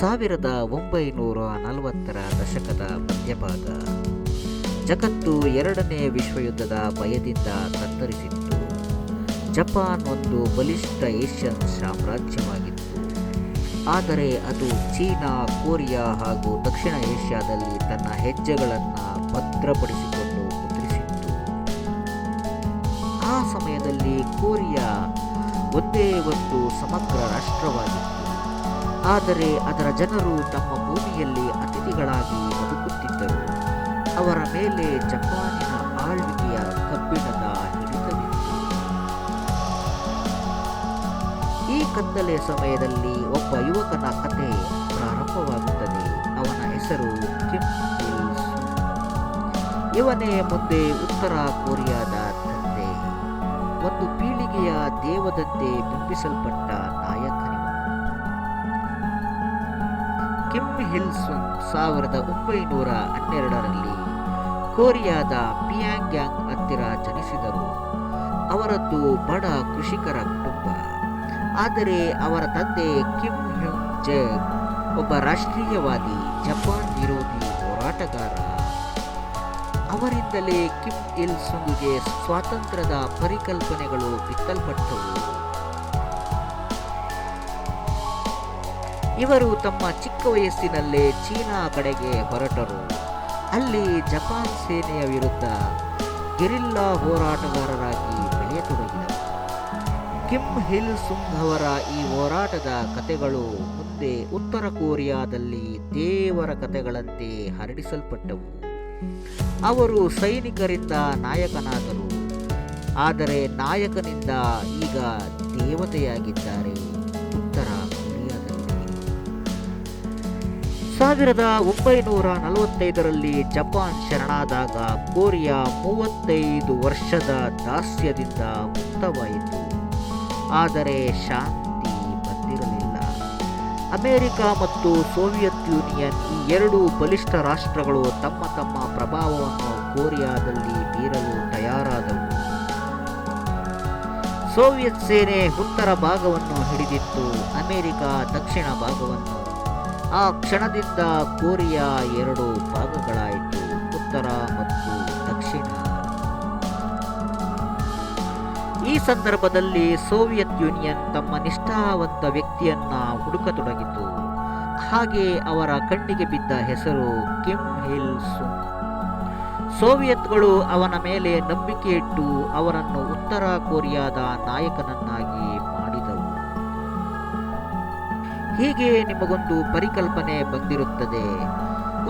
ಸಾವಿರದ ಒಂಬೈನೂರ ನಲವತ್ತರ ದಶಕದ ಮಧ್ಯಭಾಗ. ಜಗತ್ತು ಎರಡನೇ ವಿಶ್ವಯುದ್ಧದ ಭಯದಿಂದ ತತ್ತರಿಸಿತ್ತು. ಜಪಾನ್ ಒಂದು ಬಲಿಷ್ಠ ಏಷ್ಯನ್ ಸಾಮ್ರಾಜ್ಯವಾಗಿತ್ತು. ಆದರೆ ಅದು ಚೀನಾ, ಕೊರಿಯಾ ಹಾಗೂ ದಕ್ಷಿಣ ಏಷ್ಯಾದಲ್ಲಿ ತನ್ನ ಹೆಜ್ಜೆಗಳನ್ನು ಭದ್ರಪಡಿಸಿಕೊಂಡು ಮುದ್ರಿಸಿತ್ತು. ಆ ಸಮಯದಲ್ಲಿ ಕೊರಿಯಾ ಒಂದೇ ಒಂದು ಸಮಗ್ರ ರಾಷ್ಟ್ರವಾಗಿತ್ತು. ಆದರೆ ಅದರ ಜನರು ತಮ್ಮ ಭೂಮಿಯಲ್ಲಿ ಅತಿಥಿಗಳಾಗಿ ಬದುಕುತ್ತಿದ್ದರು. ಅವರ ಮೇಲೆ ಜಪಾನಿನ ಆಳ್ವಿಕೆಯ ಕಬ್ಬಿಣದ ಹಿಡಿತವಿತ್ತು. ಈ ಕತ್ತಲೆಯ ಸಮಯದಲ್ಲಿ ಒಬ್ಬ ಯುವಕನ ಕತೆ ಪ್ರಾರಂಭವಾಗುತ್ತದೆ. ಅವನ ಹೆಸರು ಕಿಮ್ ಇವನೇ ಮುಂದೆ ಉತ್ತರ ಕೊರಿಯಾದ ತಂದೆ. ಒಂದು ಪೀಳಿಗೆಯ ದೇವದಂತೆ ಬಿಂಬಿಸಲ್ಪಟ್ಟ ನಾಯಕನಿವನು ಕಿಮ್ ಹಿಲ್ಸ್ ಸಾವಿರದ ಒಂಬೈನೂರ ಹನ್ನೆರಡರಲ್ಲಿ ಕೊರಿಯಾದ ಪಿಯಾಂಗ್ಯಾಂಗ್ ಹತ್ತಿರ ಜನಿಸಿದರು. ಅವರದ್ದು ಬಡ ಕೃಷಿಕರ ಕುಟುಂಬ. ಆದರೆ ಅವರ ತಂದೆ ಕಿಮ್ ಹ್ಯುಂಗ್ ಜೆಗ್ ಒಬ್ಬ ರಾಷ್ಟ್ರೀಯವಾದಿ ಜಪಾನ್ ವಿರೋಧಿ ಹೋರಾಟಗಾರ. ಅವರಿಂದಲೇ ಕಿಮ್ ಇಲ್ ಸ್ವಾತಂತ್ರ್ಯದ ಪರಿಕಲ್ಪನೆಗಳು ಬಿತ್ತಲ್ಪಟ್ಟವು. ಇವರು ತಮ್ಮ ಚಿಕ್ಕ ವಯಸ್ಸಿನಲ್ಲೇ ಚೀನಾ ಕಡೆಗೆ ಹೊರಟರು. ಅಲ್ಲಿ ಜಪಾನ್ ಸೇನೆಯ ವಿರುದ್ಧ ಗೆರಿಲ್ಲಾ ಹೋರಾಟಗಾರರಾಗಿ ಬೆಳೆಯತೊಡಗಿದರು. ಕಿಮ್ ಹಿಲ್ ಸುಂಗ್ ಅವರ ಈ ಹೋರಾಟದ ಕತೆಗಳು ಮುಂದೆ ಉತ್ತರ ಕೊರಿಯಾದಲ್ಲಿ ದೇವರ ಕಥೆಗಳಂತೆ ಹರಡಿಸಲ್ಪಟ್ಟವು. ಅವರು ಸೈನಿಕರಿಂದ ನಾಯಕನಾದರು. ಆದರೆ ನಾಯಕನಿಂದ ಈಗ ದೇವತೆಯಾಗಿದ್ದಾರೆ. ಸಾವಿರದ ಒಂಬೈನೂರ ನಲವತ್ತೈದರಲ್ಲಿ ಜಪಾನ್ ಶರಣಾದಾಗ ಕೊರಿಯಾ ಮೂವತ್ತೈದು ವರ್ಷದ ದಾಸ್ಯದಿಂದ ಮುಕ್ತವಾಯಿತು. ಆದರೆ ಶಾಂತಿ ಬಂದಿರಲಿಲ್ಲ. ಅಮೆರಿಕ ಮತ್ತು ಸೋವಿಯತ್ ಯೂನಿಯನ್ ಈ ಎರಡು ಬಲಿಷ್ಠ ರಾಷ್ಟ್ರಗಳು ತಮ್ಮ ತಮ್ಮ ಪ್ರಭಾವವನ್ನು ಕೊರಿಯಾದಲ್ಲಿ ಬೀರಲು ತಯಾರಾದವು. ಸೋವಿಯತ್ ಸೇನೆ ಉತ್ತರ ಭಾಗವನ್ನು ಹಿಡಿದಿತ್ತು, ಅಮೆರಿಕ ದಕ್ಷಿಣ ಭಾಗವನ್ನು ಆ ಕ್ಷಣದಿಂದ ಕೊರಿಯಾ ಎರಡು ಭಾಗಗಳಾಯಿತು, ಉತ್ತರ ಮತ್ತು ದಕ್ಷಿಣ. ಈ ಸಂದರ್ಭದಲ್ಲಿ ಸೋವಿಯತ್ ಯೂನಿಯನ್ ತಮ್ಮ ನಿಷ್ಠಾವಂತ ವ್ಯಕ್ತಿಯನ್ನ ಹುಡುಕತೊಡಗಿತು. ಹಾಗೆ ಅವರ ಕಣ್ಣಿಗೆ ಬಿದ್ದ ಹೆಸರು ಕಿಮ್ ಹಿಲ್ ಸುಂಗ್. ಸೋವಿಯತ್ಗಳು ಅವನ ಮೇಲೆ ನಂಬಿಕೆ ಇಟ್ಟು ಅವರನ್ನು ಉತ್ತರ ಕೊರಿಯಾದ ನಾಯಕನನ್ನಾಗಿ ಹೀಗೆ ನಿಮಗೊಂದು ಪರಿಕಲ್ಪನೆ ಬಂದಿರುತ್ತದೆ?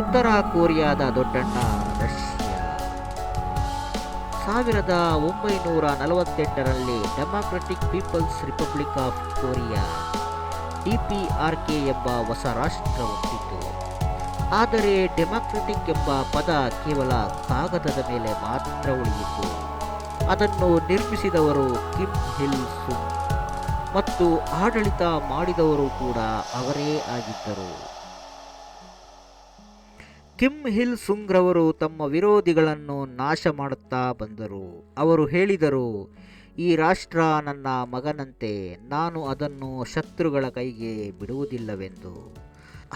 ಉತ್ತರ ಕೊರಿಯಾದ ದೊಡ್ಡಣ್ಣ ರಷ್ಯಾ. ಸಾವಿರದ ಒಂಬೈನೂರ ನಲವತ್ತೆಂಟರಲ್ಲಿ Democratic People's Republic of Korea D P R K ಎಂಬ ಹೊಸ ರಾಷ್ಟ್ರ ಹೊಂದಿತ್ತು ಆದರೆ ಡೆಮಾಕ್ರೆಟಿಕ್ ಎಂಬ ಪದ ಕೇವಲ ಕಾಗದದ ಮೇಲೆ ಮಾತ್ರ ಉಳಿಯಿತು. ಅದನ್ನು ನಿರ್ಮಿಸಿದವರು ಕಿಮ್ ಹಿಲ್ ಸುಂಗ್. ಮತ್ತು ಆಡಳಿತ ಮಾಡಿದವರು ಕೂಡ ಅವರೇ ಆಗಿದ್ದರು. ಕಿಮ್ ಹಿಲ್ ಸುಂಗ್ರವರು ತಮ್ಮ ವಿರೋಧಿಗಳನ್ನು ನಾಶ ಮಾಡುತ್ತಾ ಬಂದರು. ಅವರು ಹೇಳಿದರು, ಈ ರಾಷ್ಟ್ರ ನನ್ನ ಮಗನಂತೆ, ನಾನು ಅದನ್ನು ಶತ್ರುಗಳ ಕೈಗೆ ಬಿಡುವುದಿಲ್ಲವೆಂದು.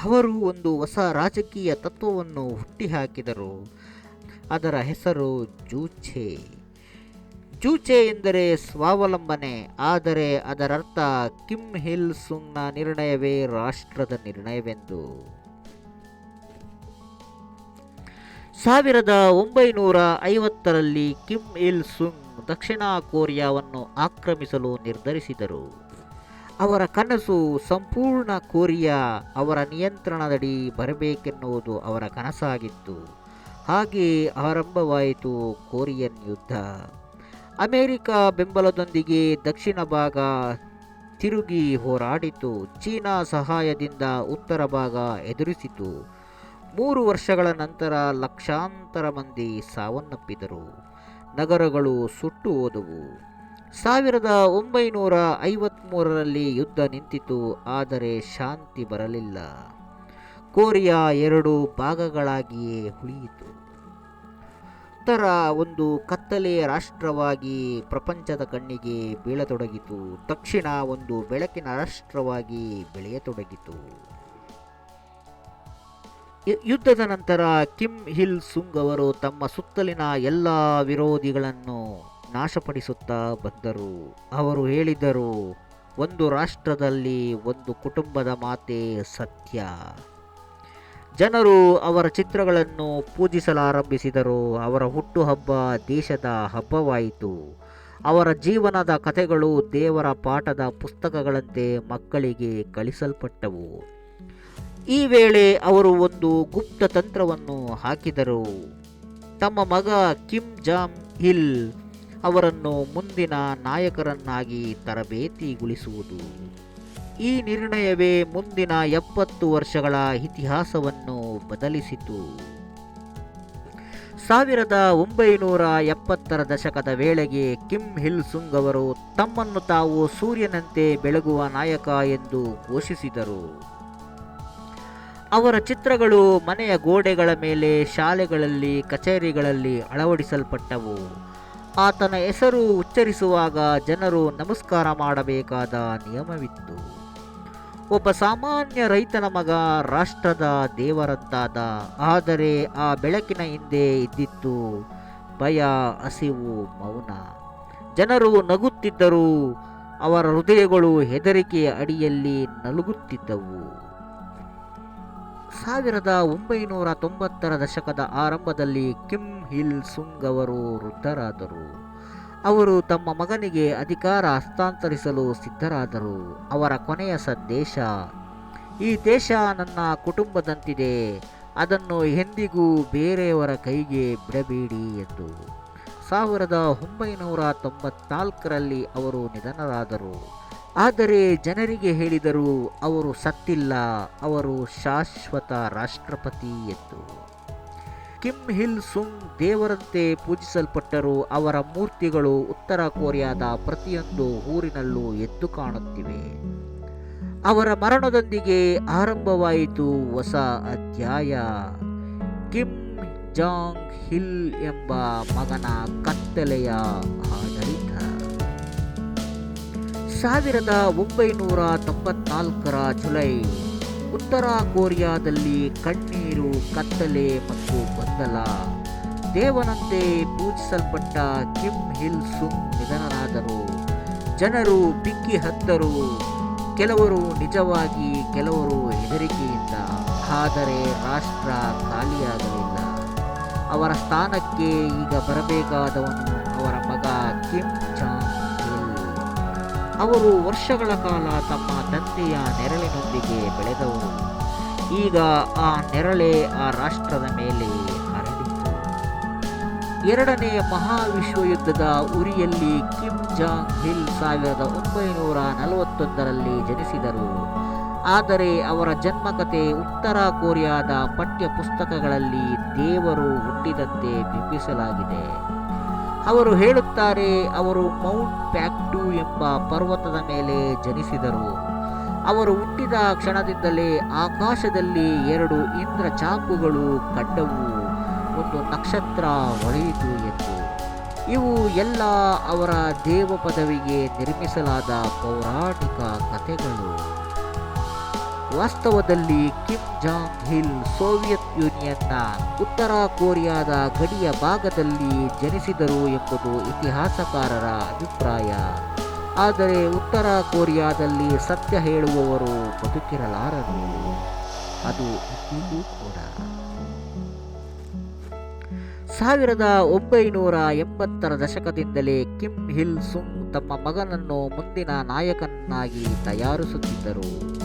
ಅವರು ಒಂದು ಹೊಸ ರಾಜಕೀಯ ತತ್ವವನ್ನು ಹುಟ್ಟಿಹಾಕಿದರು. ಅದರ ಹೆಸರು ಜೂಛೆ. ಜೂಚೆ ಎಂದರೆ ಸ್ವಾವಲಂಬನೆ, ಆದರೆ ಅದರರ್ಥ ಕಿಮ್ ಹಿಲ್ ಸುಂಗ್ನ ನಿರ್ಣಯವೇ ರಾಷ್ಟ್ರದ ನಿರ್ಣಯವೆಂದು. ಸಾವಿರದ ಒಂಬೈನೂರ ಐವತ್ತರಲ್ಲಿ ಕಿಮ್ ಇಲ್ ಸುಂಗ್ ದಕ್ಷಿಣ ಕೊರಿಯಾವನ್ನು ಆಕ್ರಮಿಸಲು ನಿರ್ಧರಿಸಿದರು. ಅವರ ಕನಸು ಸಂಪೂರ್ಣ ಕೊರಿಯಾ ಅವರ ನಿಯಂತ್ರಣದಡಿ ಬರಬೇಕೆನ್ನುವುದು ಅವರ ಕನಸಾಗಿತ್ತು. ಹಾಗೆ ಆರಂಭವಾಯಿತು ಕೊರಿಯನ್ ಯುದ್ಧ. ಅಮೆರಿಕ ಬೆಂಬಲದೊಂದಿಗೆ ದಕ್ಷಿಣ ಭಾಗ ತಿರುಗಿ ಹೋರಾಡಿತು. ಚೀನಾ ಸಹಾಯದಿಂದ ಉತ್ತರ ಭಾಗ ಎದುರಿಸಿತು. ಮೂರು ವರ್ಷಗಳ ನಂತರ ಲಕ್ಷಾಂತರ ಮಂದಿ ಸಾವನ್ನಪ್ಪಿದರು. ನಗರಗಳು ಸುಟ್ಟು ಹೋದವು. ಸಾವಿರದ ಒಂಬೈನೂರ ಐವತ್ತ್ಮೂರರಲ್ಲಿ ಯುದ್ಧ ನಿಂತಿತು, ಆದರೆ ಶಾಂತಿ ಬರಲಿಲ್ಲ. ಕೊರಿಯಾ ಎರಡು ಭಾಗಗಳಾಗಿಯೇ ಉಳಿಯಿತು. ಉತ್ತರ ಒಂದು ಕತ್ತಲೆಯ ರಾಷ್ಟ್ರವಾಗಿ ಪ್ರಪಂಚದ ಕಣ್ಣಿಗೆ ಬೀಳತೊಡಗಿತು. ದಕ್ಷಿಣ ಒಂದು ಬೆಳಕಿನ ರಾಷ್ಟ್ರವಾಗಿ ಬೆಳೆಯತೊಡಗಿತು. ಯುದ್ಧದ ನಂತರ ಕಿಮ್ ಹಿಲ್ ಸುಂಗ್ ಅವರು ತಮ್ಮ ಸುತ್ತಲಿನ ಎಲ್ಲ ವಿರೋಧಿಗಳನ್ನು ನಾಶಪಡಿಸುತ್ತಾ ಬಂದರು. ಅವರು ಹೇಳಿದರು, ಒಂದು ರಾಷ್ಟ್ರದಲ್ಲಿ ಒಂದು ಕುಟುಂಬದ ಮಾತೆ ಸತ್ಯ. ಜನರು ಅವರ ಚಿತ್ರಗಳನ್ನು ಪೂಜಿಸಲಾರಂಭಿಸಿದರು. ಅವರ ಹುಟ್ಟುಹಬ್ಬ ದೇಶದ ಹಬ್ಬವಾಯಿತು. ಅವರ ಜೀವನದ ಕಥೆಗಳು ದೇವರ ಪಾಠದ ಪುಸ್ತಕಗಳಂತೆ ಮಕ್ಕಳಿಗೆ ಕಳಿಸಲ್ಪಟ್ಟವು ಈ ವೇಳೆ ಅವರು ಒಂದು ಗುಪ್ತ ತಂತ್ರವನ್ನು ಹಾಕಿದರು. ತಮ್ಮ ಮಗ ಕಿಮ್ ಜಾಮ್ ಹಿಲ್ ಅವರನ್ನು ಮುಂದಿನ ನಾಯಕರನ್ನಾಗಿ ತರಬೇತಿಗೊಳಿಸುವುದು. ಈ ನಿರ್ಣಯವೇ ಮುಂದಿನ ಎಪ್ಪತ್ತು ವರ್ಷಗಳ ಇತಿಹಾಸವನ್ನು ಬದಲಿಸಿತು. ಸಾವಿರದ ಒಂಬೈನೂರ ಎಪ್ಪತ್ತರ ದಶಕದ ವೇಳೆಗೆ ಕಿಮ್ ಹಿಲ್ ಸುಂಗ್ ಅವರು ತಮ್ಮನ್ನು ತಾವು ಸೂರ್ಯನಂತೆ ಬೆಳಗುವ ನಾಯಕ ಎಂದು ಘೋಷಿಸಿದರು. ಅವರ ಚಿತ್ರಗಳು ಮನೆಯ ಗೋಡೆಗಳ ಮೇಲೆ ಶಾಲೆಗಳಲ್ಲಿ, ಕಚೇರಿಗಳಲ್ಲಿ ಅಳವಡಿಸಲ್ಪಟ್ಟವು. ಆತನ ಹೆಸರು ಉಚ್ಚರಿಸುವಾಗ ಜನರು ನಮಸ್ಕಾರ ಮಾಡಬೇಕಾದ ನಿಯಮವಿತ್ತು. ಒಬ್ಬ ಸಾಮಾನ್ಯ ರೈತನ ಮಗ ರಾಷ್ಟ್ರದ ದೇವರಂತಾದ ಆದರೆ ಆ ಬೆಳಕಿನ ಹಿಂದೆ ಇದ್ದಿತ್ತು ಭಯ, ಹಸಿವು, ಮೌನ. ಜನರು ನಗುತ್ತಿದ್ದರು ಅವರ ಹೃದಯಗಳು ಹೆದರಿಕೆಯ ಅಡಿಯಲ್ಲಿ ನಲುಗುತ್ತಿದ್ದವು. ಸಾವಿರದ ಒಂಬೈನೂರ ತೊಂಬತ್ತರ ದಶಕದ ಆರಂಭದಲ್ಲಿ ಕಿಮ್ ಹಿಲ್ ಸುಂಗ್ ಅವರು ವೃದ್ಧರಾದರು. ಅವರು ತಮ್ಮ ಮಗನಿಗೆ ಅಧಿಕಾರ ಹಸ್ತಾಂತರಿಸಲು ಸಿದ್ಧರಾದರು. ಅವರ ಕೊನೆಯ ಸಂದೇಶ, ಈ ದೇಶ ನನ್ನ ಕುಟುಂಬದಂತಿದೆ. ಅದನ್ನು ಎಂದಿಗೂ ಬೇರೆಯವರ ಕೈಗೆ ಬಿಡಬೇಡಿ ಎಂದು. ಸಾವಿರದ ಒಂಬೈನೂರ ತೊಂಬತ್ನಾಲ್ಕರಲ್ಲಿ ಅವರು ನಿಧನರಾದರು. ಆದರೆ ಜನರಿಗೆ ಹೇಳಿದರು ಅವರು ಸತ್ತಿಲ್ಲ. ಅವರು ಶಾಶ್ವತ ರಾಷ್ಟ್ರಪತಿ ಎಂದು. ಕಿಮ್ ಹಿಲ್ ಸುಂಗ್ ದೇವರಂತೆ ಪೂಜಿಸಲ್ಪಟ್ಟರು ಅವರ ಮೂರ್ತಿಗಳು ಉತ್ತರ ಕೊರಿಯಾದ ಪ್ರತಿಯೊಂದು ಊರಿನಲ್ಲೂ ಎದ್ದು ಕಾಣುತ್ತಿವೆ. ಅವರ ಮರಣದೊಂದಿಗೆ ಆರಂಭವಾಯಿತು ಹೊಸ ಅಧ್ಯಾಯ. ಕಿಮ್ ಜಾಂಗ್ ಹಿಲ್ ಎಂಬ ಮಗನ ಕತ್ತಲೆಯ ಆಡಳಿತ. ಸಾವಿರದ ಒಂಬೈನೂರ ತೊಂಬತ್ನಾಲ್ಕರ ಜುಲೈ ಉತ್ತರ ಕೊರಿಯಾದಲ್ಲಿ ಕಣ್ಣೀರು, ಕತ್ತಲೆ ಮತ್ತು ಗೊಂದಲ. ದೇವನಂತೆ ಪೂಜಿಸಲ್ಪಟ್ಟ ಕಿಮ್ ಹಿಲ್ ಸುಂಗ್ ನಿಧನರಾದರು. ಜನರು ಬಿಕ್ಕಿ ಹತ್ತರು. ಕೆಲವರು ನಿಜವಾಗಿ ಕೆಲವರು ಹೆದರಿಕೆಯಿಂದ. ಆದರೆ ರಾಷ್ಟ್ರ ಖಾಲಿಯಾಗಲಿಲ್ಲ. ಅವರ ಸ್ಥಾನಕ್ಕೆ ಈಗ ಬರಬೇಕಾದವನು ಅವರ ಮಗ ಕಿಮ್ ಅವರು ವರ್ಷಗಳ ಕಾಲ ತಮ್ಮ ತಂದೆಯ ನೆರಳಿನೊಂದಿಗೆ ಬೆಳೆದವರು. ಈಗ ಆ ನೆರಳೆ ಆ ರಾಷ್ಟ್ರದ ಮೇಲೆ ಹರಡಿತು ಎರಡನೇ ಮಹಾವಿಶ್ವಯುದ್ಧದ ಉರಿಯಲ್ಲಿ ಕಿಮ್ ಜಾಂಗ್ ಹಿಲ್ ಸಾವಿರದ ಒಂಬೈನೂರ ನಲವತ್ತೊಂದರಲ್ಲಿ ಜನಿಸಿದರು. ಆದರೆ ಅವರ ಜನ್ಮಕತೆ ಉತ್ತರ ಕೊರಿಯಾದ ಪಠ್ಯ ಪುಸ್ತಕಗಳಲ್ಲಿ ದೇವರು ಹುಟ್ಟಿದಂತೆ ಬಿಂಬಿಸಲಾಗಿದೆ. ಅವರು ಹೇಳುತ್ತಾರೆ, ಅವರು ಮೌಂಟ್ ಪ್ಯಾಕ್ಟು ಎಂಬ ಪರ್ವತದ ಮೇಲೆ ಜನಿಸಿದರು. ಅವರು ಹುಟ್ಟಿದ ಕ್ಷಣದಿಂದಲೇ ಆಕಾಶದಲ್ಲಿ ಎರಡು ಇಂದ್ರ ಚಾಕುಗಳು ಕಂಡವು, ಒಂದು ನಕ್ಷತ್ರ ಹೊಳೆಯಿತು ಎಂದು. ಇವು ಎಲ್ಲ ಅವರ ದೇವ ಪದವಿಗೆ ನಿರ್ಮಿಸಲಾದ ಪೌರಾಣಿಕ ಕಥೆಗಳು. ವಾಸ್ತವದಲ್ಲಿ ಕಿಮ್ ಜಾಂಗ್ ಹಿಲ್ ಸೋವಿಯತ್ ಯೂನಿಯನ್ನ ಉತ್ತರ ಕೊರಿಯಾದ ಗಡಿಯ ಭಾಗದಲ್ಲಿ ಜನಿಸಿದರು ಎಂಬುದು ಇತಿಹಾಸಕಾರರ ಅಭಿಪ್ರಾಯ. ಆದರೆ ಉತ್ತರ ಕೊರಿಯಾದಲ್ಲಿ ಸತ್ಯ ಹೇಳುವವರು ಬದುಕಿರಲಾರರು. ಅದು ಇಂದಿಗೂ ಕೂಡ. ಸಾವಿರದ ಒಂಬೈನೂರ ಎಂಬತ್ತರ ದಶಕದಿಂದಲೇ ಕಿಮ್ ಹಿಲ್ ಸುಂಗ್ ತಮ್ಮ ಮಗನನ್ನು ಮುಂದಿನ ನಾಯಕನಾಗಿ ತಯಾರಿಸುತ್ತಿದ್ದರು.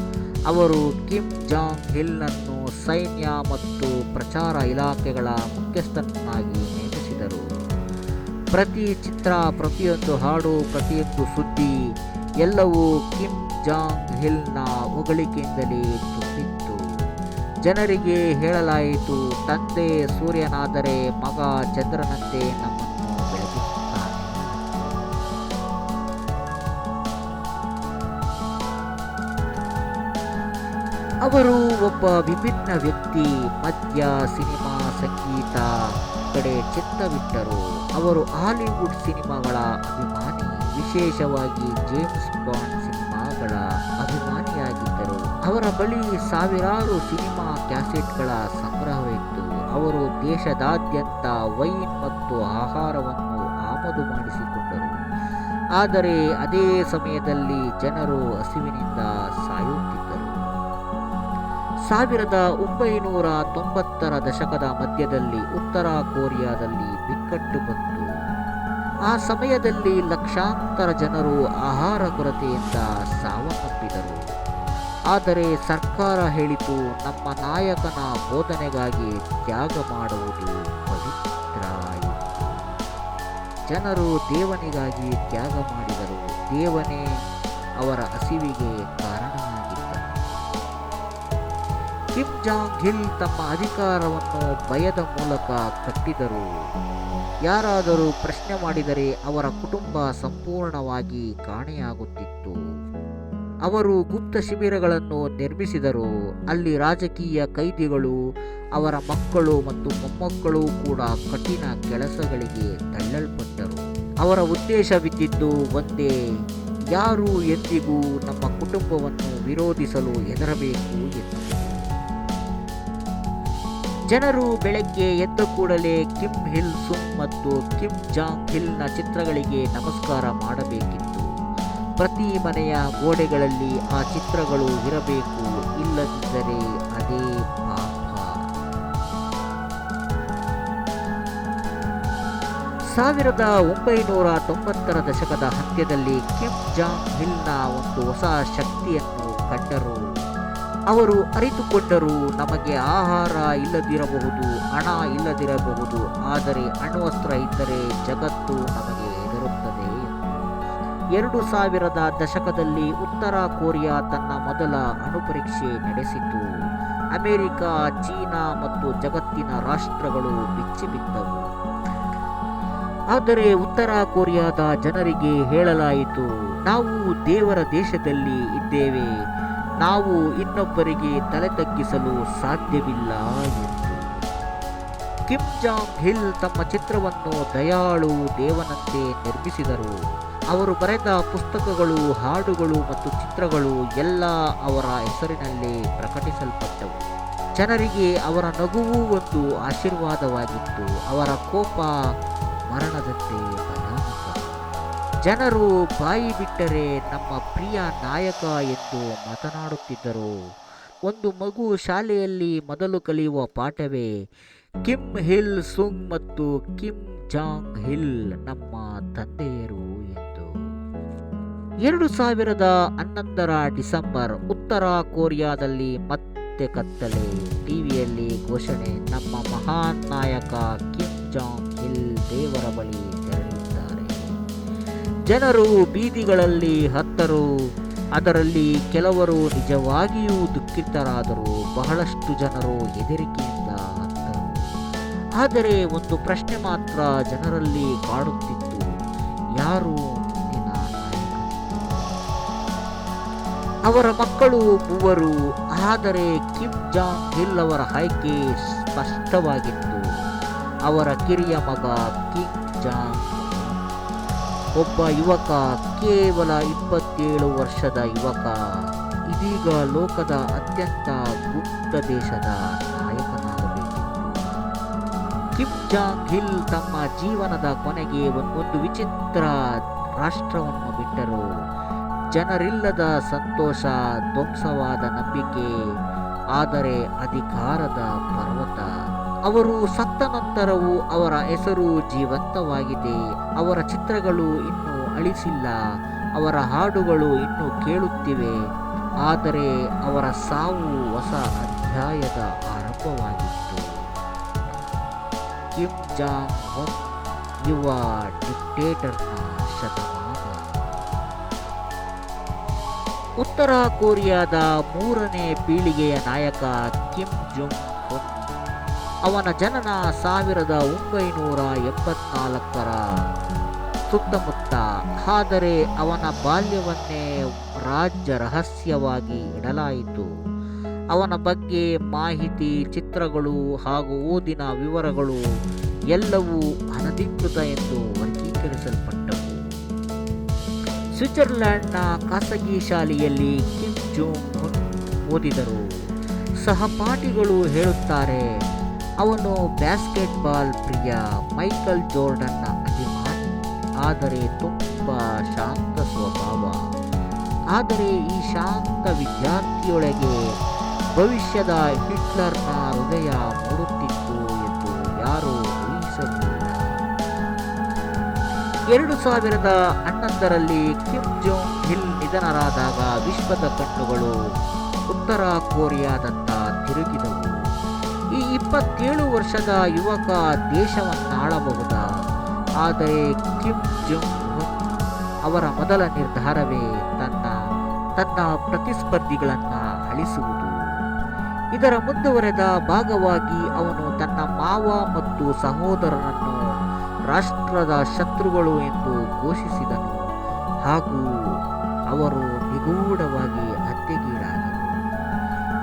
ಅವರು ಕಿಮ್ ಜಾಂಗ್ ಹಿಲ್ನನ್ನು ಸೈನ್ಯ ಮತ್ತು ಪ್ರಚಾರ ಇಲಾಖೆಗಳ ಮುಖ್ಯಸ್ಥನನ್ನಾಗಿ ನೇಮಿಸಿದರು. ಪ್ರತಿ ಚಿತ್ರ, ಪ್ರತಿಯೊಂದು ಹಾಡು, ಪ್ರತಿಯೊಂದು ಸುದ್ದಿ ಎಲ್ಲವೂ ಕಿಮ್ ಜಾಂಗ್ ಹಿಲ್ನ ಹೊಗಳಿಕೆಯಿಂದಲೇ ತುಂಬಿತ್ತು. ಜನರಿಗೆ ಹೇಳಲಾಯಿತು, ತಂದೆ ಸೂರ್ಯನಾದರೆ ಮಗ ಚಂದ್ರನಂತೆ ನಮ್ಮನ್ನು ಅವರು ಒಬ್ಬ ವಿಭಿನ್ನ ವ್ಯಕ್ತಿ ಮದ್ಯ ಸಿನಿಮಾ ಸಂಗೀತ ಕಡೆ ಚಿತ್ತವಿಟ್ಟರು. ಅವರು ಹಾಲಿವುಡ್ ಸಿನಿಮಾಗಳ ಅಭಿಮಾನಿ, ವಿಶೇಷವಾಗಿ ಜೇಮ್ಸ್ ಬಾಂಡ್ ಸಿನಿಮಾಗಳ ಅಭಿಮಾನಿಯಾಗಿದ್ದರು. ಅವರ ಬಳಿ ಸಾವಿರಾರು ಸಿನಿಮಾ ಕ್ಯಾಸೆಟ್ಗಳ ಸಂಗ್ರಹವಿತ್ತು. ಅವರು ದೇಶದಾದ್ಯಂತ ವೈನ್ ಮತ್ತು ಆಹಾರವನ್ನು ಆಮದು ಮಾಡಿಸಿಕೊಂಡರು. ಆದರೆ ಅದೇ ಸಮಯದಲ್ಲಿ ಜನರು ಹಸಿವಿನಿಂದ ಸಾಯುತ್ತಿದ್ದರು. ಸಾವಿರದ ಒಂಬೈನೂರ ತೊಂಬತ್ತರ ದಶಕದ ಮಧ್ಯದಲ್ಲಿ ಉತ್ತರ ಕೊರಿಯಾದಲ್ಲಿ ಬಿಕ್ಕಟ್ಟು ಬಂತು. ಆ ಸಮಯದಲ್ಲಿ ಲಕ್ಷಾಂತರ ಜನರು ಆಹಾರ ಕೊರತೆಯಿಂದ ಸಾವನ್ನಪ್ಪಿದರು. ಆದರೆ ಸರ್ಕಾರ ಹೇಳಿತು, ನಮ್ಮ ನಾಯಕನ ಬೋಧನೆಗಾಗಿ ತ್ಯಾಗ ಮಾಡುವುದು ಪವಿತ್ರ ಜನರು ದೇವನಿಗಾಗಿ ತ್ಯಾಗ ಮಾಡಿದರು. ದೇವನೇ ಅವರ ಹಸಿವಿಗೆ ಕಿಮ್ ಜಾಂಗ್ ಹಿಲ್ ತಮ್ಮ ಅಧಿಕಾರವನ್ನು ಭಯದ ಮೂಲಕ ಕಟ್ಟಿದರು. ಯಾರಾದರೂ ಪ್ರಶ್ನೆ ಮಾಡಿದರೆ ಅವರ ಕುಟುಂಬ ಸಂಪೂರ್ಣವಾಗಿ ಕಾಣೆಯಾಗುತ್ತಿತ್ತು. ಅವರು ಗುಪ್ತ ಶಿಬಿರಗಳನ್ನು ನಿರ್ಮಿಸಿದರು. ಅಲ್ಲಿ ರಾಜಕೀಯ ಕೈದಿಗಳು, ಅವರ ಮಕ್ಕಳು ಮತ್ತು ಮೊಮ್ಮಕ್ಕಳು ಕೂಡ ಕಠಿಣ ಕೆಲಸಗಳಿಗೆ ತಳ್ಳಲ್ಪಟ್ಟರು. ಅವರ ಉದ್ದೇಶವಿದ್ದಿದ್ದು ಒಂದೇ, ಯಾರು ಎಂದಿಗೂ ನಮ್ಮ ಕುಟುಂಬವನ್ನು ವಿರೋಧಿಸಲು ಹೆದರಬೇಕು ಎಂದು ಜನರು ಬೆಳಗ್ಗೆ ಎದ್ದ ಕೂಡಲೇ ಕಿಮ್ ಹಿಲ್ ಸುಂಗ್ ಮತ್ತು ಕಿಮ್ ಜಾಂಗ್ ಹಿಲ್ನ ಚಿತ್ರಗಳಿಗೆ ನಮಸ್ಕಾರ ಮಾಡಬೇಕಿತ್ತು. ಪ್ರತಿ ಮನೆಯ ಗೋಡೆಗಳಲ್ಲಿ ಆ ಚಿತ್ರಗಳು ಇರಬೇಕು, ಇಲ್ಲದಿದ್ದರೆ ಅದೇ ಪಾಪ. ಸಾವಿರದ ಒಂಬೈನೂರ ತೊಂಬತ್ತರ ದಶಕದ ಅಂತ್ಯದಲ್ಲಿ ಕಿಮ್ ಜಾಂಗ್ ಹಿಲ್ನ ಒಂದು ಹೊಸ ಶಕ್ತಿಯನ್ನು ಕಂಡರು. ಅವರು ಅರಿತುಕೊಂಡರು ನಮಗೆ ಆಹಾರ ಇಲ್ಲದಿರಬಹುದು, ಹಣ ಇಲ್ಲದಿರಬಹುದು, ಆದರೆ ಅಣ್ವಸ್ತ್ರ ಇದ್ದರೆ ಜಗತ್ತು ನಮಗೆ ಹೆದರುತ್ತದೆ ಎರಡು ಸಾವಿರದ ದಶಕದಲ್ಲಿ ಉತ್ತರ ಕೊರಿಯಾ ತನ್ನ ಮೊದಲ ಅಣುಪರೀಕ್ಷೆ ನಡೆಸಿತು. ಅಮೆರಿಕ, ಚೀನಾ ಮತ್ತು ಜಗತ್ತಿನ ರಾಷ್ಟ್ರಗಳು ಬಿಚ್ಚಿಬಿದ್ದವು ಆದರೆ ಉತ್ತರ ಕೊರಿಯಾದ ಜನರಿಗೆ ಹೇಳಲಾಯಿತು, ನಾವು ದೇವರ ದೇಶದಲ್ಲಿ ಇದ್ದೇವೆ ನಾವು ಇನ್ನೊಬ್ಬರಿಗೆ ತಲೆ ತಗ್ಗಿಸಲು ಸಾಧ್ಯವಿಲ್ಲ ಎಂದು. ಕಿಮ್ ಜಾಂಗ್ ಹಿಲ್ ತಮ್ಮ ಚಿತ್ರವನ್ನು ದಯಾಳು ದೇವನಂತೆ ನಿರ್ಮಿಸಿದರು. ಅವರು ಬರೆದ ಪುಸ್ತಕಗಳು, ಹಾಡುಗಳು ಮತ್ತು ಚಿತ್ರಗಳು ಎಲ್ಲ ಅವರ ಹೆಸರಿನಲ್ಲಿ ಪ್ರಕಟಿಸಲ್ಪಟ್ಟವು. ಜನರಿಗೆ ಅವರ ನಗುವು ಒಂದು ಆಶೀರ್ವಾದವಾಗಿತ್ತು. ಅವರ ಕೋಪ ಮರಣದಂತೆ ಜನರು ಬಾಯಿ ಬಿಟ್ಟರೆ ನಮ್ಮ ಪ್ರಿಯ ನಾಯಕ ಎಂದು ಮಾತನಾಡುತ್ತಿದ್ದರು. ಒಂದು ಮಗು ಶಾಲೆಯಲ್ಲಿ ಮೊದಲು ಕಲಿಯುವ ಪಾಠವೇ ಕಿಮ್ ಹಿಲ್ ಸುಂಗ್ ಮತ್ತು ಕಿಮ್ ಜಾಂಗ್ ಹಿಲ್ ನಮ್ಮ ತಂದೆಯರು ಎಂದು. ಎರಡು ಸಾವಿರದ ಹನ್ನೊಂದರ ಡಿಸೆಂಬರ್ ಉತ್ತರ ಕೊರಿಯಾದಲ್ಲಿ ಮತ್ತೆ ಕತ್ತಲೆ, ಟಿವಿಯಲ್ಲಿ ಘೋಷಣೆ, ನಮ್ಮ ಮಹಾನ್ ನಾಯಕ ಕಿಮ್ ಜಾಂಗ್ ಹಿಲ್ ದೇವರ ಬಳಿ ಜನರು ಬೀದಿಗಳಲ್ಲಿ ಹತ್ತರು, ಅದರಲ್ಲಿ ಕೆಲವರು ನಿಜವಾಗಿಯೂ ದುಃಖಿತರಾದರು. ಬಹಳಷ್ಟು ಜನರು ಹೆದರಿಕೆಯಿಂದ ಹತ್ತರು. ಆದರೆ ಒಂದು ಪ್ರಶ್ನೆ ಮಾತ್ರ ಜನರಲ್ಲಿ ಕಾಡುತ್ತಿತ್ತು. ಯಾರು ಅವರ ಮಕ್ಕಳು ಮೂವರು, ಆದರೆ ಕಿಮ್ ಜಾಂಗ್ ಹಿಲ್ ಅವರ ಆಯ್ಕೆ ಸ್ಪಷ್ಟವಾಗಿತ್ತು. ಅವರ ಕಿರಿಯ ಮಗ ಕಿಮ್ ಜಾಂಗ್ ಒಬ್ಬ ಯುವಕ ಕೇವಲ ಇಪ್ಪತ್ತೇಳು ವರ್ಷದ ಯುವಕ. ಇದೀಗ ಲೋಕದ ಅತ್ಯಂತ ಗುಪ್ತ ದೇಶದ ನಾಯಕನಾಗಬೇಕಿತ್ತು. ಕಿಮ್ ಜಾಂಗ್ ತಮ್ಮ ಜೀವನದ ಕೊನೆಗೆ ಒಂದೊಂದು ವಿಚಿತ್ರ ರಾಷ್ಟ್ರವನ್ನು ಬಿಟ್ಟರು. ಜನರಿಲ್ಲದ ಸಂತೋಷ, ಧ್ವಂಸವಾದ ನಂಬಿಕೆ, ಆದರೆ ಅಧಿಕಾರದ ಪರ್ವತ. ಅವರು ಸತ್ತ ನಂತರವೂ ಅವರ ಹೆಸರು ಜೀವಂತವಾಗಿದೆ. ಅವರ ಚಿತ್ರಗಳು ಇನ್ನೂ ಅಳಿಸಿಲ್ಲ. ಅವರ ಹಾಡುಗಳು ಇನ್ನೂ ಕೇಳುತ್ತಿವೆ. ಆದರೆ ಅವರ ಸಾವು ಹೊಸ ಅಧ್ಯಾಯದ ಆರಂಭವಾಗಿತ್ತು. ಕಿಮ್ ಜಾಂಗ್ ಯುವ ಡಿಕ್ಟೇಟರ್ನ ಶತಮಾನ. ಉತ್ತರ ಕೊರಿಯಾದ ಮೂರನೇ ಪೀಳಿಗೆಯ ನಾಯಕ ಕಿಮ್ ಜುಂಗ್ ಅವನ ಜನನ ಸಾವಿರದ ಒಂಬೈನೂರ ಎಂಬತ್ನಾಲ್ಕರ ಸುತ್ತಮುತ್ತ. ಆದರೆ ಅವನ ಬಾಲ್ಯವನ್ನೇ ರಾಜ್ಯ ರಹಸ್ಯವಾಗಿ ಇಡಲಾಯಿತು. ಅವನ ಬಗ್ಗೆ ಮಾಹಿತಿ, ಚಿತ್ರಗಳು ಹಾಗೂ ಓದಿನ ವಿವರಗಳು ಎಲ್ಲವೂ ಅನಧಿಕೃತ ಎಂದು ವರ್ಗೀಕರಿಸಲ್ಪಟ್ಟವು. ಸ್ವಿಟ್ಜರ್ಲ್ಯಾಂಡ್ನ ಖಾಸಗಿ ಶಾಲೆಯಲ್ಲಿ ಕಿಮ್ ಜೋಂಗ್ ಓದಿದರು. ಸಹಪಾಠಿಗಳು ಹೇಳುತ್ತಾರೆ ಅವನು ಬ್ಯಾಸ್ಕೆಟ್ಬಾಲ್ ಪ್ರಿಯ ಮೈಕಲ್ ಜೋರ್ಡನ್ನ ಅಭಿಮಾನಿ. ಆದರೆ ತುಂಬ ಶಾಂತ ಸ್ವಭಾವ. ಆದರೆ ಈ ಶಾಂತ ವಿದ್ಯಾರ್ಥಿಯೊಳಗೆ ಭವಿಷ್ಯದ ಹಿಟ್ಲರ್ನ ಹೃದಯ ಮೂಡುತ್ತಿತ್ತು ಎಂದು ಯಾರೂ ಊಹಿಸಲಿಲ್ಲ. ಎರಡು ಸಾವಿರದ ಹನ್ನೊಂದರಲ್ಲಿ ಕಿಮ್ ಜೋಂಗ್ ಹಿಲ್ ನಿಧನರಾದಾಗ ವಿಶ್ವದ ಕಣ್ಣುಗಳು ಉತ್ತರ ಕೊರಿಯಾದತ್ತ ತಿರುಗಿದವು. ಈ ಇಪ್ಪತ್ತೇಳು ವರ್ಷದ ಯುವಕ ದೇಶವನ್ನಾಳಬಹುದಾ ಆದರೆ ಕಿಮ್ ಜೊಂಗ್ ಅವರ ಮೊದಲ ನಿರ್ಧಾರವೇ ತನ್ನ ತನ್ನ ಪ್ರತಿಸ್ಪರ್ಧಿಗಳನ್ನು ಅಳಿಸುವುದು. ಇದರ ಮುಂದುವರೆದ ಭಾಗವಾಗಿ ಅವನು ತನ್ನ ಮಾವ ಮತ್ತು ಸಹೋದರರನ್ನು ರಾಷ್ಟ್ರದ ಶತ್ರುಗಳು ಎಂದು ಘೋಷಿಸಿದನು. ಹಾಗೂ ಅವರು ನಿಗೂಢವಾಗಿ ಹತ್ಯೆಗೀಡಾದರು.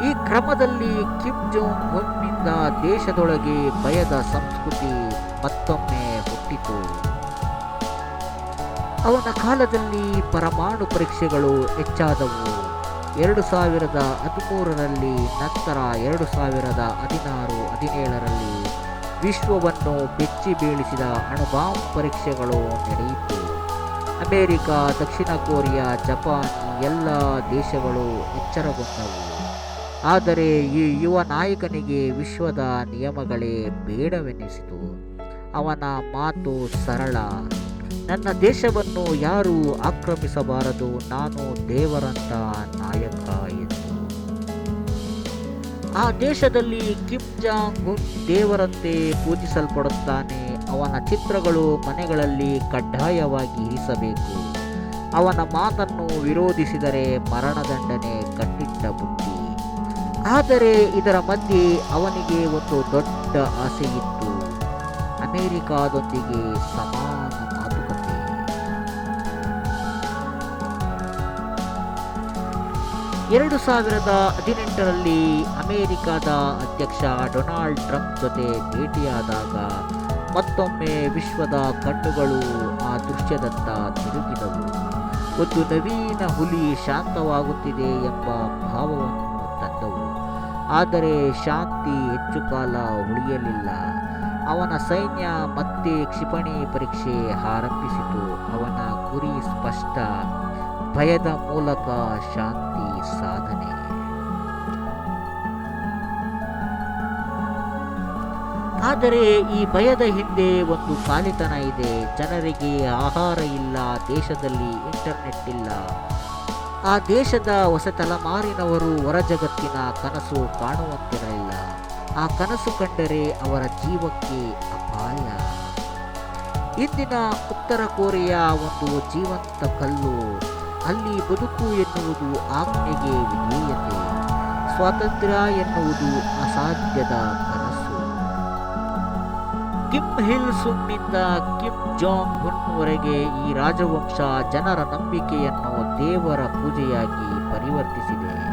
ಈ ಕ್ರಮದಲ್ಲಿ ಕಿಮ್ ಜೋಂಗ್ ಉನ್ನಿಂದ ದೇಶದೊಳಗೆ ಭಯದ ಸಂಸ್ಕೃತಿ ಮತ್ತೊಮ್ಮೆ ಹುಟ್ಟಿತು. ಅವನ ಕಾಲದಲ್ಲಿ ಪರಮಾಣು ಪರೀಕ್ಷೆಗಳು ಹೆಚ್ಚಾದವು. ಎರಡು ಸಾವಿರದ ಹದಿಮೂರರಲ್ಲಿ ನಂತರ ಎರಡು ಸಾವಿರದ ಹದಿನಾರು, ಹದಿನೇಳರಲ್ಲಿ ವಿಶ್ವವನ್ನು ಬೆಚ್ಚಿ ಬೀಳಿಸಿದ ಅಣುಬಾಂಬ್ ಪರೀಕ್ಷೆಗಳು ನಡೆಯಿತು. ಅಮೆರಿಕ, ದಕ್ಷಿಣ ಕೊರಿಯಾ, ಜಪಾನ್ ಎಲ್ಲ ದೇಶಗಳು ಎಚ್ಚರಗೊಂಡವು. ಆದರೆ ಈ ಯುವ ನಾಯಕನಿಗೆ ವಿಶ್ವದ ನಿಯಮಗಳೇ ಬೇಡವೆನಿಸಿತು. ಅವನ ಮಾತು ಸರಳ. ನನ್ನ ದೇಶವನ್ನು ಯಾರೂ ಆಕ್ರಮಿಸಬಾರದು, ನಾನು ದೇವರಂತ ನಾಯಕ ಎಂದು. ಆ ದೇಶದಲ್ಲಿ ಕಿಮ್ ಜಾಂಗ್ ದೇವರಂತೆ ಪೂಜಿಸಲ್ಪಡುತ್ತಾನೆ. ಅವನ ಚಿತ್ರಗಳು ಮನೆಗಳಲ್ಲಿ ಕಡ್ಡಾಯವಾಗಿ ಇರಿಸಬೇಕು. ಅವನ ಮಾತನ್ನು ವಿರೋಧಿಸಿದರೆ ಮರಣದಂಡನೆ ಬುದ್ಧಿ ಆದರೆ ಇದರ ಮಧ್ಯೆ ಅವನಿಗೆ ಒಂದು ದೊಡ್ಡ ಆಸೆ ಇತ್ತು. ಅಮೆರಿಕಾದೊಂದಿಗೆ ಸಮಾನ ಮಾತುಕತೆ. ಎರಡು ಸಾವಿರದ ಹದಿನೆಂಟರಲ್ಲಿ ಅಮೆರಿಕದ ಅಧ್ಯಕ್ಷ ಡೊನಾಲ್ಡ್ ಟ್ರಂಪ್ ಜೊತೆ ಭೇಟಿಯಾದಾಗ ಮತ್ತೊಮ್ಮೆ ವಿಶ್ವದ ಕಣ್ಣುಗಳು ಆ ದೃಶ್ಯದತ್ತ ತಿರುಗಿದವು. ಒಂದು ನವೀನ ಹುಲಿ ಶಾಂತವಾಗುತ್ತಿದೆ ಎಂಬ ಭಾವವನ್ನು ಆದರೆ ಶಾಂತಿ ಹೆಚ್ಚು ಕಾಲ ಉಳಿಯಲಿಲ್ಲ. ಅವನ ಸೈನ್ಯ ಮತ್ತೆ ಕ್ಷಿಪಣಿ ಪರೀಕ್ಷೆ ಆರಂಭಿಸಿತು. ಅವನ ಗುರಿ ಸ್ಪಷ್ಟ, ಭಯದ ಮೂಲಕ ಶಾಂತಿ ಸಾಧನೆ. ಆದರೆ ಈ ಭಯದ ಹಿಂದೆ ಒಂದು ಕಾಲಿತನ ಇದೆ. ಜನರಿಗೆ ಆಹಾರ ಇಲ್ಲ, ದೇಶದಲ್ಲಿ ಇಂಟರ್ನೆಟ್ ಇಲ್ಲ. ಆ ದೇಶದ ಹೊಸ ತಲೆಮಾರಿನವರು ಹೊರ ಜಗತ್ತಿನ ಕನಸು ಕಾಣುವಂತಿರಲಿಲ್ಲ. ಆ ಕನಸು ಕಂಡರೆ ಅವರ ಜೀವಕ್ಕೆ ಅಪಾಯ. ಇಂದಿನ ಉತ್ತರ ಕೊರಿಯಾ ಒಂದು ಜೀವಂತ ಕಲ್ಲು. ಅಲ್ಲಿ ಬದುಕು ಎನ್ನುವುದು ಆಜ್ಞೆಗೆ ವಿಧೇಯತೆ. ಸ್ವಾತಂತ್ರ್ಯ ಎನ್ನುವುದು ಅಸಾಧ್ಯದ ಕನಸು. ಕಿಮ್ ಹಿಲ್ ಸುನ್ನಿಂದ ಕಿಮ್ ಜಾಂಗ್ ಹುನ್ವರೆಗೆ ಈ ರಾಜವಂಶ ಜನರ ನಂಬಿಕೆಯನ್ನು ದೇವರ ಪೂಜೆಯಾಗಿ ಪರಿವರ್ತಿಸಿದೆ.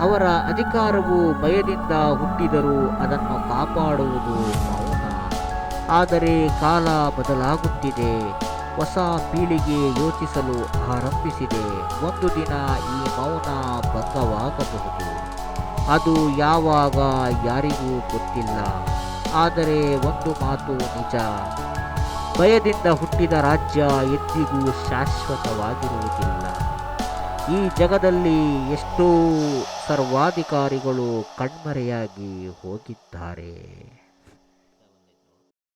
ಅವರ ಅಧಿಕಾರವು ಭಯದಿಂದ ಹುಟ್ಟಿದರೂ ಅದನ್ನು ಕಾಪಾಡುವುದು ಮೌನ. ಆದರೆ ಕಾಲ ಬದಲಾಗುತ್ತಿದೆ. ಹೊಸ ಪೀಳಿಗೆ ಯೋಚಿಸಲು ಆರಂಭಿಸಿದೆ. ಒಂದು ದಿನ ಈ ಮೌನ ಭಂಗವಾಗಬಹುದು. ಅದು ಯಾವಾಗ ಯಾರಿಗೂ ಗೊತ್ತಿಲ್ಲ. ಆದರೆ ಒಂದು ಮಾತು ನಿಜ. ಭಯದಿಂದ ಹುಟ್ಟಿದ ರಾಜ್ಯ ಎಂದಿಗೂ ಶಾಶ್ವತವಾಗಿರುವುದಿಲ್ಲ. ಈ ಜಗದಲ್ಲಿ ಎಷ್ಟೋ ಸರ್ವಾಧಿಕಾರಿಗಳು ಕಣ್ಮರೆಯಾಗಿ ಹೋಗಿದ್ದಾರೆ.